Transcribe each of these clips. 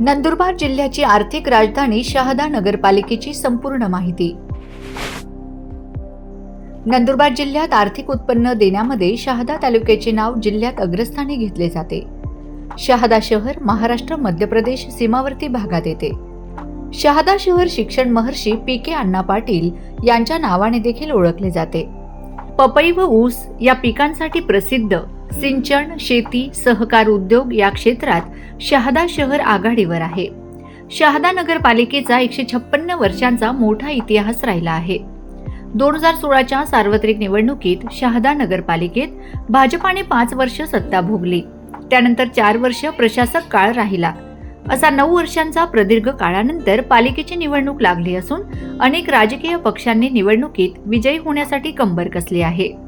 नंदुरबार जिल्ह्याची आर्थिक राजधानी शहादा नगरपालिकेची संपूर्ण माहिती. नंदुरबार जिल्ह्यात आर्थिक उत्पन्न देण्यामध्ये शहादा तालुक्याचे नाव जिल्ह्यात अग्रस्थानी घेतले जाते. शहादा शहर महाराष्ट्र मध्य प्रदेश सीमावर्ती भागात येते. शहादा शहर शिक्षण महर्षी पी के अण्णा पाटील यांच्या नावाने देखील ओळखले जाते. पपई व ऊस या पिकांसाठी प्रसिद्ध सिंचन शेती सहकार उद्योग या क्षेत्रात शहादा शहर आघाडीवर आहे. शहादा नगरपालिकेचा एकशे छप्पन्न वर्षांचा मोठा इतिहास राहिला आहे. दोन हजार सोळाच्या सार्वत्रिक निवडणुकीत शहादा नगरपालिकेत भाजपाने पाच वर्ष सत्ता भोगली. त्यानंतर चार वर्ष प्रशासक काळ राहिला. असा नऊ वर्षांचा प्रदीर्घ काळानंतर पालिकेची निवडणूक लागली असून अनेक राजकीय पक्षांनी निवडणुकीत विजयी होण्यासाठी कंबर कसली आहे.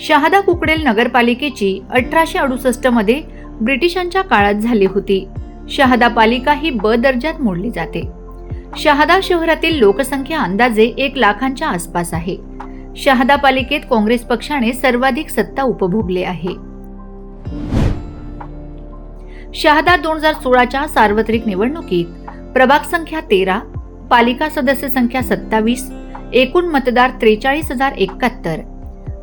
शहादा कुकडेल नगरपालिकेची अठराशे अडुसष्टमध्ये ब्रिटिशांच्या काळात झाली होती. शहादा पालिका ही ब दर्जात मोडली जाते. शहादा शहरातील लोकसंख्या अंदाजे एक लाखांच्या आसपास आहे. शहादा पालिकेत काँग्रेस पक्षाने सर्वाधिक सत्ता उपभोगली आहे. शहादा दोन हजार सोळाच्या सार्वत्रिक निवडणुकीत प्रभाग संख्या तेरा पालिका सदस्य संख्या सत्तावीस एकूण मतदार त्रेचाळीस हजार एकाहत्तर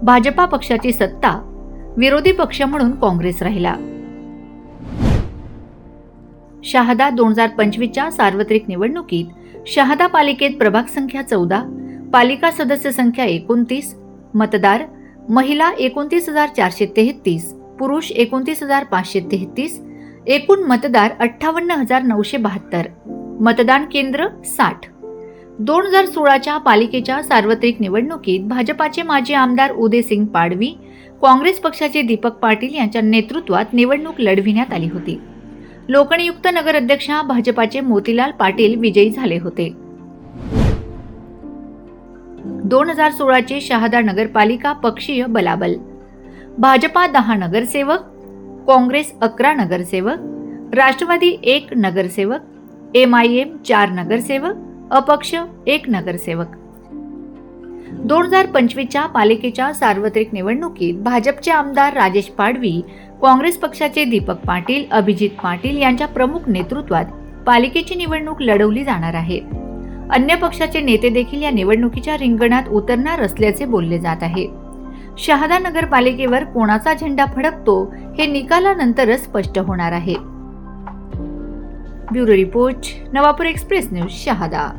भाजपा पक्षाची सत्ता विरोधी पक्ष म्हणून काँग्रेस राहिला. शहादा दोन हजार पंचवीसच्या सार्वत्रिक निवडणुकीत शहादा पालिकेत प्रभाग संख्या चौदा पालिका सदस्य संख्या एकोणतीस मतदार महिला एकोणतीस हजार चारशे तेहतीस पुरुष एकोणतीस हजार पाचशे तेहतीस एकूण मतदार अठ्ठावन्न हजार नऊशे बहात्तर मतदान केंद्र साठ. दोन हजार सोळाच्या पालिकेच्या सार्वत्रिक निवडणुकीत भाजपाचे माजी आमदार उदयसिंग पाडवी काँग्रेस पक्षाचे दीपक पाटील यांच्या नेतृत्वात निवडणूक लढविण्यात आली होती. लोकनियुक्त नगराध्यक्षा भाजपाचे मोतीलाल पाटील विजयी झाले होते. दोन हजार सोळाचे शहादा नगरपालिका पक्षीय बलाबल. भाजपा दहा नगरसेवक काँग्रेस अकरा नगरसेवक राष्ट्रवादी एक नगरसेवक एम आय एम चार नगरसेवक अपक्ष एक नगरसेवक. दोन हजार पंचवीसच्या पालिकेच्या सार्वत्रिक निवडणुकीत भाजपचे आमदार राजेश पाडवी काँग्रेस पक्षाचे दीपक पाटील अभिजित पाटील यांच्या प्रमुख नेतृत्वात पालिकेची निवडणूक लढवली जाणार आहे. अन्य पक्षाचे नेते देखील या निवडणुकीच्या रिंगणात उतरणार असल्याचे बोलले जात आहे. शहादा नगरपालिकेवर कोणाचा झेंडा फडकतो हे निकालानंतरच स्पष्ट होणार आहे. Bureau report Navapur express news Shahada